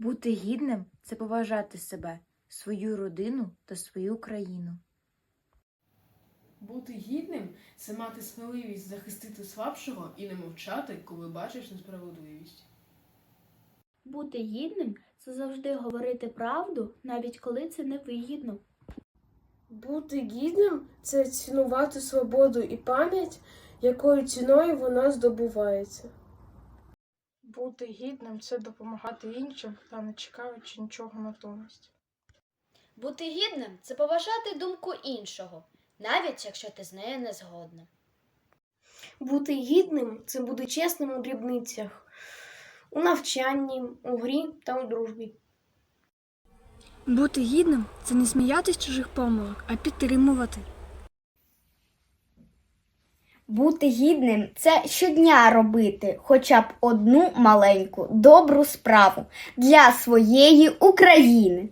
Бути гідним це поважати себе, свою родину та свою країну. Бути гідним це мати сміливість захистити слабшого і не мовчати, коли бачиш несправедливість. Бути гідним це завжди говорити правду, навіть коли це невигідно. Бути гідним це цінувати свободу і пам'ять, якою ціною вона здобувається. Бути гідним це допомагати іншим та не чекаючи нічого натомість. Бути гідним це поважати думку іншого, навіть якщо ти з нею не згодна. Бути гідним це бути чесним у дрібницях, у навчанні, у грі та у дружбі. Бути гідним це не сміятись чужих помилок, а підтримувати. Бути гідним це щодня робити хоча б одну маленьку добру справу для своєї України.